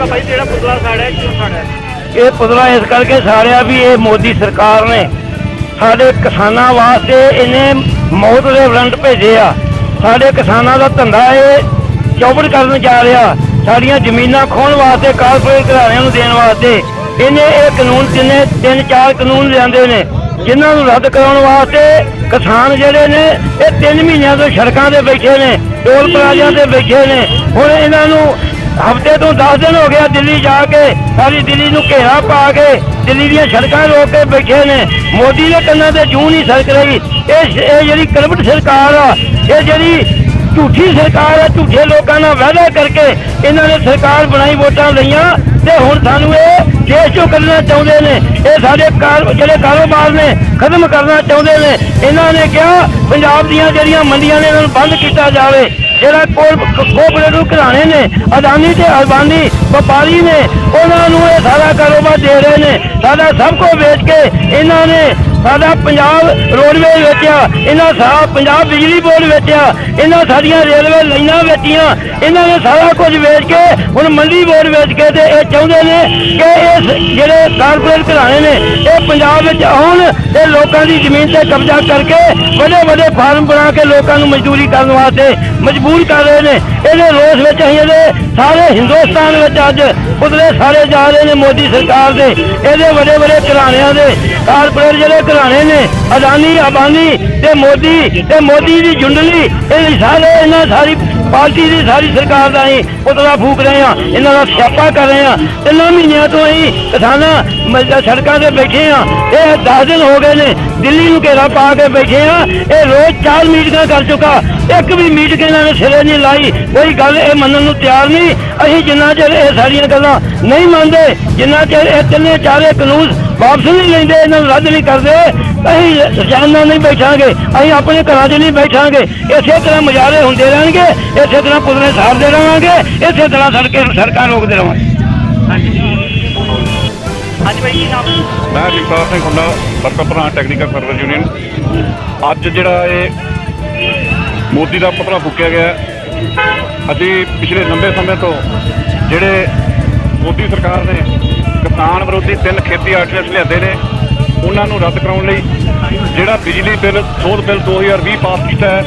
ਪੁਤਲਾ ਸਾੜਿਆ ਕਿਉਂ ਸਾੜਿਆ। ਇਹ ਪੁਤਲਾ ਇਸ ਕਰਕੇ ਸਾੜਿਆ ਵੀ ਇਹ ਮੋਦੀ ਸਰਕਾਰ ਨੇ ਸਾਡੇ ਕਿਸਾਨਾਂ ਵਾਸਤੇ ਇਹਨੇ ਮੌਤ ਦੇ ਵਰੰਟ ਭੇਜੇ ਆ। ਸਾਡੇ ਕਿਸਾਨਾਂ ਦਾ ਧੰਦਾ ਇਹ ਚੌਪੜ ਕਰਨ ਜਾ ਰਿਹਾ। ਸਾਡੀਆਂ ਜ਼ਮੀਨਾਂ ਖੋਹਣ ਵਾਸਤੇ, ਕਾਰਪੋਰੇਟ ਘਰਾਣਿਆਂ ਨੂੰ ਦੇਣ ਵਾਸਤੇ ਇਹਨੇ ਇਹ ਕਾਨੂੰਨ ਤਿੰਨੇ ਤਿੰਨ ਚਾਰ ਕਾਨੂੰਨ ਲਿਆਂਦੇ ਨੇ, ਜਿਨ੍ਹਾਂ ਨੂੰ ਰੱਦ ਕਰਾਉਣ ਵਾਸਤੇ ਕਿਸਾਨ ਜਿਹੜੇ ਨੇ, ਇਹ 3 ਮਹੀਨਿਆਂ ਤੋਂ ਸੜਕਾਂ ਤੇ ਬੈਠੇ ਨੇ, ਟੋਲ ਪਲਾਜ਼ਿਆਂ ਤੇ ਬੈਠੇ ਨੇ। ਹੁਣ ਇਹਨਾਂ ਨੂੰ ਹਫ਼ਤੇ ਤੋਂ 10 ਦਿਨ ਹੋ ਗਿਆ ਦਿੱਲੀ ਜਾ ਕੇ, ਸਾਰੀ ਦਿੱਲੀ ਨੂੰ ਘੇਰਾ ਪਾ ਕੇ ਦਿੱਲੀ ਦੀਆਂ ਸੜਕਾਂ ਰੋਕ ਕੇ ਬੈਠੇ ਨੇ। ਮੋਦੀ ਦੇ ਕੰਨਾਂ ਤੇ ਜੂੰ ਨਹੀਂ ਸਰਕ ਰਹੀ। ਇਹ ਇਹ ਜਿਹੜੀ ਕਰਪਟ ਸਰਕਾਰ ਆ, ਇਹ ਜਿਹੜੀ ਝੂਠੀ ਸਰਕਾਰ ਆ, ਝੂਠੇ ਲੋਕਾਂ ਨਾਲ ਵਾਅਦਾ ਕਰਕੇ ਇਹਨਾਂ ਨੇ ਸਰਕਾਰ ਬਣਾਈ ਵੋਟਾਂ ਲਈਆਂ ਤੇ ਹੁਣ ਸਾਨੂੰ ਇਹ ਦੇਸ਼ ਚੋਂ ਕੱਢਣਾ ਚਾਹੁੰਦੇ ਨੇ। ਇਹ ਸਾਡੇ ਕਾਰ, ਜਿਹੜੇ ਕਾਰੋਬਾਰ ਨੇ, ਖਤਮ ਕਰਨਾ ਚਾਹੁੰਦੇ ਨੇ। ਇਹਨਾਂ ਨੇ ਕਿਹਾ, ਪੰਜਾਬ ਦੀਆਂ ਜਿਹੜੀਆਂ ਮੰਡੀਆਂ ਨੇ, ਇਹਨਾਂ ਨੂੰ ਬੰਦ ਕੀਤਾ ਜਾਵੇ। ਜਿਹੜਾ ਕੋਲ ਕੋਪਰੇਟਿਵ ਘਰਾਣੇ ਨੇ ਅਦਾਨੀ ਤੇ ਅਲਬਾਨੀ, ਵਪਾਰੀ ਨੇ, ਉਹਨਾਂ ਨੂੰ ਇਹ ਸਾਰਾ ਕਾਰੋਬਾਰ ਦੇ ਰਹੇ ਨੇ। ਸਾਡਾ ਸਭ ਕੁਝ ਵੇਚ ਕੇ ਇਹਨਾਂ ਨੇ ਸਾਡਾ ਪੰਜਾਬ ਰੋਡਵੇ ਵੇਚਿਆ, ਇਹਨਾਂ ਸਾਰਾ ਪੰਜਾਬ ਬਿਜਲੀ ਬੋਰਡ ਵੇਚਿਆ, ਇਹਨਾਂ ਸਾਡੀਆਂ ਰੇਲਵੇ ਲਾਈਨਾਂ ਵੇਚੀਆਂ, ਇਹਨਾਂ ਨੇ ਸਾਰਾ ਕੁਝ ਵੇਚ ਕੇ ਹੁਣ ਮੰਡੀ ਬੋਰਡ ਵੇਚ ਕੇ ਤੇ ਇਹ ਚਾਹੁੰਦੇ ਨੇ ਕਿ ਇਸ ਜਿਹੜੇ ਕਾਰਪੋਰੇਟ ਘਰਾਣੇ ਨੇ, ਇਹ ਪੰਜਾਬ ਵਿੱਚ ਆਉਣ ਤੇ ਲੋਕਾਂ ਦੀ ਜ਼ਮੀਨ ਤੇ ਕਬਜ਼ਾ ਕਰਕੇ ਵੱਡੇ ਵੱਡੇ ਫਾਰਮ ਬਣਾ ਕੇ ਲੋਕਾਂ ਨੂੰ ਮਜ਼ਦੂਰੀ ਕਰਨ ਵਾਸਤੇ ਮਜਬੂਰ ਕਰ ਰਹੇ ਨੇ। ਇਹਦੇ ਰੋਸ ਵਿੱਚ ਅਸੀਂ ਇਹਦੇ ਸਾਰੇ ਹਿੰਦੁਸਤਾਨ ਵਿੱਚ ਅੱਜ ਪੁਤਲੇ ਸਾਰੇ ਜਾ ਰਹੇ ਨੇ ਮੋਦੀ ਸਰਕਾਰ ਦੇ, ਇਹਦੇ ਵੱਡੇ ਵੱਡੇ ਘਰਾਣਿਆਂ ਦੇ, ਕਾਰਪੋਰੇਟ ਜਿਹੜੇ ਘਰਾਣੇ ਨੇ ਅਦਾਨੀ ਅਬਾਨੀ ਤੇ ਮੋਦੀ ਤੇ ਮੋਦੀ ਦੀ ਜੁੰਡਲੀ ਇਹ ਸਾਰੇ, ਇਹਨਾਂ ਸਾਰੀ ਪਾਰਟੀ ਦੀ ਸਾਰੀ ਸਰਕਾਰ ਦਾ ਅਸੀਂ ਪੁਤਲਾ ਫੂਕ ਰਹੇ ਆ ਇਹਨਾਂ ਦਾ ਸਿਆਪਾ ਕਰ ਰਹੇ ਆ ਤਿੰਨਾਂ ਮਹੀਨਿਆਂ ਤੋਂ ਅਸੀਂ ਕਿਸਾਨਾਂ ਸੜਕਾਂ ਤੇ ਬੈਠੇ ਆ ਇਹ 10 ਦਿਨ ਹੋ ਗਏ ਨੇ, ਦਿੱਲੀ ਨੂੰ ਘੇਰਾ ਪਾ ਕੇ ਬੈਠੇ ਆ ਇਹ ਰੋਜ਼ ਚਾਰ ਮੀਟਿੰਗਾਂ ਕਰ ਚੁੱਕਾ ਇੱਕ ਵੀ ਮੀਟਿੰਗ ਇਹਨਾਂ ਨੇ ਸਿਰੇ ਨਹੀਂ ਲਾਈ। ਕੋਈ ਗੱਲ ਇਹ ਮੰਨਣ ਨੂੰ ਤਿਆਰ ਨਹੀਂ। ਅਸੀਂ ਜਿੰਨਾ ਚਿਰ ਇਹ ਸਾਰੀਆਂ ਗੱਲਾਂ ਨਹੀਂ ਮੰਨਦੇ ਜਿੰਨਾ ਚਿਰ ਇਹ ਤਿੰਨੇ ਚਾਰੇ ਕਾਨੂੰਨ ਵਾਪਸ ਨਹੀਂ ਲੈਂਦੇ ਇਹਨਾਂ ਨੂੰ ਰੱਦ ਨਹੀਂ ਕਰਦੇ ਅਸੀਂ ਰਜਾਨਾ ਨਹੀਂ ਬੈਠਾਂਗੇ ਅਸੀਂ ਆਪਣੇ ਘਰਾਂ 'ਚ ਨਹੀਂ ਬੈਠਾਂਗੇ। ਇਸੇ ਤਰ੍ਹਾਂ ਮੁਜ਼ਾਹਰੇ ਹੁੰਦੇ ਰਹਿਣਗੇ ਇਸੇ ਤਰ੍ਹਾਂ ਪੁਤਲੇ ਸਾੜਦੇ ਰਹਾਂਗੇ ਇਸੇ ਤਰ੍ਹਾਂ ਸੜਕੇ ਸੜਕਾਂ ਰੋਕਦੇ ਰਹਾਂਗੇ। ਅੱਜ ਭਾਈ ਕੀ ਨਾਮ ਮੈਂ ਜਗਤਾਰ ਸਿੰਘ ਹੁੰਦਾ ਵਰਕਰ ਪ੍ਰਧਾਨ ਟੈਕਨੀਕਲ ਸਰਵਿਸ ਯੂਨੀਅਨ ਅੱਜ ਜਿਹੜਾ ਇਹ ਮੋਦੀ ਦਾ ਪੁਤਲਾ ਫੂਕਿਆ ਗਿਆ ਅਸੀਂ ਪਿਛਲੇ ਲੰਬੇ ਸਮੇਂ ਤੋਂ ਜਿਹੜੇ ਮੋਦੀ ਸਰਕਾਰ ਨੇ ਕਿਸਾਨ ਵਿਰੋਧੀ ਤਿੰਨ ਖੇਤੀ ਆਰਡੀਨੈਂਸ ਲਿਆਂਦੇ ਨੇ, ਉਹਨਾਂ ਨੂੰ ਰੱਦ ਕਰਾਉਣ ਲਈ ਜਿਹੜਾ ਬਿਜਲੀ ਬਿੱਲ, ਸੋਧ ਬਿੱਲ 2020 ਪਾਸ ਕੀਤਾ ਹੈ,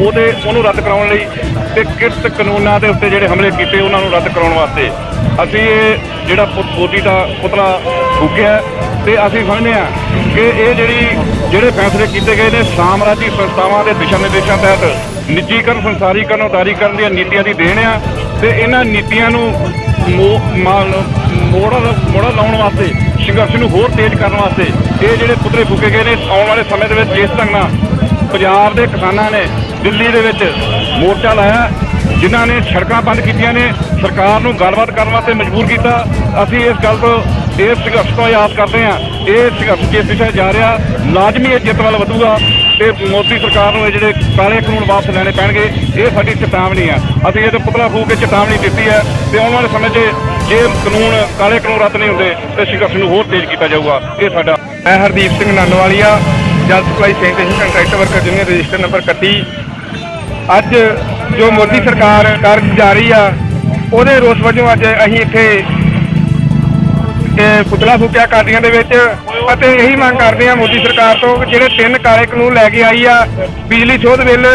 ਉਹਦੇ, ਉਹਨੂੰ ਰੱਦ ਕਰਾਉਣ ਲਈ ਤੇ ਕਿਰਤ ਕਾਨੂੰਨਾਂ ਦੇ ਉੱਤੇ ਜਿਹੜੇ ਹਮਲੇ ਕੀਤੇ, ਉਹਨਾਂ ਨੂੰ ਰੱਦ ਕਰਾਉਣ ਵਾਸਤੇ ਅਸੀਂ ਇਹ ਜਿਹੜਾ ਪੁ- ਮੋਦੀ ਦਾ ਪੁਤਲਾ ਫੂਕਿਆ ਤੇ ਅਸੀਂ ਸਮਝਦੇ ਹਾਂ ਕਿ ਇਹ ਜਿਹੜੀ ਜਿਹੜੇ ਫੈਸਲੇ ਕੀਤੇ ਗਏ ਨੇ ਸਾਮਰਾਜੀ ਸੰਸਥਾਵਾਂ ਦੇ ਦਿਸ਼ਾ ਨਿਰਦੇਸ਼ਾਂ ਤਹਿਤ, ਨਿੱਜੀਕਰਨ, ਸੰਸਾਰੀਕਰਨ ਉਦਾਰੀਕਰਨ ਦੀਆਂ ਨੀਤੀਆਂ ਦੀ ਦੇਣ ਆ ਤੇ ਇਹਨਾਂ ਨੀਤੀਆਂ ਨੂੰ ਮੋ- ਮਾਲ- ਮੋੜਾ ਮੋੜਾ ਲਾਉਣ ਵਾਸਤੇ, ਸੰਘਰਸ਼ ਨੂੰ ਹੋਰ ਤੇਜ਼ ਕਰਨ ਵਾਸਤੇ ਇਹ ਜਿਹੜੇ ਪੁਤਲੇ ਫੂਕੇ ਗਏ ਨੇ, ਆਉਣ ਵਾਲੇ ਸਮੇਂ ਦੇ ਵਿੱਚ ਜਿਸ ਢੰਗ ਨਾਲ ਪੰਜਾਬ ਦੇ ਕਿਸਾਨਾਂ ਨੇ ਦਿੱਲੀ ਦੇ ਵਿੱਚ ਮੋਰਚਾ ਲਾਇਆ, ਜਿਨ੍ਹਾਂ ਨੇ ਸੜਕਾਂ ਬੰਦ ਕੀਤੀਆਂ ਨੇ, ਸਰਕਾਰ ਨੂੰ ਗੱਲਬਾਤ ਕਰਨ ਵਾਸਤੇ ਮਜਬੂਰ ਕੀਤਾ। ਅਸੀਂ ਇਸ ਗੱਲ ਤੋਂ ਇਸ ਸੰਘਰਸ਼ ਤੋਂ ਯਾਦ ਕਰਦੇ ਹਾਂ। ਇਹ ਸੰਘਰਸ਼ ਜਿਸ ਦਿਸ਼ਾ ਜਾ ਰਿਹਾ, ਲਾਜ਼ਮੀ ਇਹ ਜਿੱਤ ਵੱਲ ਵਧੂਗਾ ਤੇ ਮੋਦੀ ਸਰਕਾਰ ਨੂੰ ਇਹ ਜਿਹੜੇ ਕਾਲੇ ਕਾਨੂੰਨ ਵਾਪਸ ਲੈਣੇ ਪੈਣਗੇ, ਇਹ ਸਾਡੀ ਚੇਤਾਵਨੀ ਆ ਅਸੀਂ ਇਹ ਤੇ ਪੁਤਲਾ ਫੂਕ ਕੇ ਚੇਤਾਵਨੀ ਦਿੱਤੀ ਹੈ ਤੇ ਆਉਣ ਵਾਲੇ ਸਮੇਂ 'ਚ ਜੇ ਕਾਨੂੰਨ, ਕਾਲੇ ਕਾਨੂੰਨ ਰੱਦ ਨਹੀਂ ਹੁੰਦੇ, ਤੇ ਸੰਘਰਸ਼ ਨੂੰ ਹੋਰ ਤੇਜ਼ ਕੀਤਾ ਜਾਊਗਾ। ਇਹ ਸਾਡਾ ਮੈਂ ਹਰਦੀਪ ਸਿੰਘ ਨਾਨੋਵਾਲੀਆ, ਜਲ supply sanitation contract worker union register number 31 ਅੱਜ ਜੋ ਮੋਦੀ ਸਰਕਾਰ ਕਰ ਜਾ ਰਹੀ ਆ, ਉਹਦੇ ਰੋਸ ਵਜੋਂ ਅੱਜ ਅਸੀਂ ਇੱਥੇ ਪੁਤਲਾ ਫੂਕਿਆ ਕਾਦੀਆਂ ਦੇ ਵਿੱਚ। ਅਤੇ ਇਹੀ ਮੰਗ ਕਰਦੇ ਆ ਮੋਦੀ ਸਰਕਾਰ ਤੋਂ ਕਿ ਜਿਹੜੇ ਤਿੰਨ ਕਾਲੇ ਕਾਨੂੰਨ ਲੈ ਕੇ ਆਈ ਆ, ਬਿਜਲੀ ਸੋਧ ਬਿੱਲ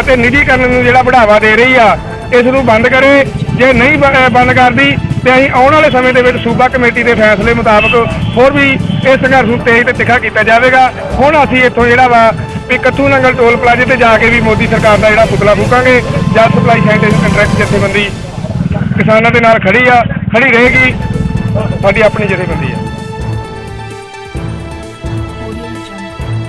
ਅਤੇ ਨਿੱਜੀਕਰਨ ਨੂੰ ਜਿਹੜਾ ਬੜਾਵਾ ਦੇ ਰਹੀ ਆ, ਇਸ ਨੂੰ ਬੰਦ ਕਰੇ। ਜੇ ਨਹੀਂ ਬੰਦ ਕਰਦੀ, ਤੇ ਅਸੀਂ ਆਉਣ ਵਾਲੇ ਸਮੇਂ ਦੇ ਵਿੱਚ ਸੂਬਾ ਕਮੇਟੀ ਦੇ ਫੈਸਲੇ ਮੁਤਾਬਕ ਹੋਰ ਵੀ ਇਸ ਸੰਘਰਸ਼ ਨੂੰ ਤੇਜ਼ ਤੇ ਤਿੱਖਾ ਕੀਤਾ ਜਾਵੇਗਾ। ਹੁਣ ਅਸੀਂ ਇੱਥੋਂ ਜਿਹੜਾ ਵਾ ਵੀ ਕੱਥੂ ਨੰਗਲ ਟੋਲ ਪਲਾਜ਼ੇ ਤੇ ਜਾ ਕੇ ਵੀ ਮੋਦੀ ਸਰਕਾਰ ਦਾ ਜਿਹੜਾ ਪੁਤਲਾ ਫੂਕਾਂਗੇ, ਜਲ ਸਪਲਾਈ ਸੈਨੀਟੇਸ਼ਨ ਕੰਟਰੈਕਟ ਜਥੇਬੰਦੀ ਕਿਸਾਨਾਂ ਦੇ ਨਾਲ ਖੜੀ ਆ, ਖੜੀ ਰਹੇਗੀ। ਸਾਡੀ ਆਪਣੀ ਜਥੇਬੰਦੀ ਆ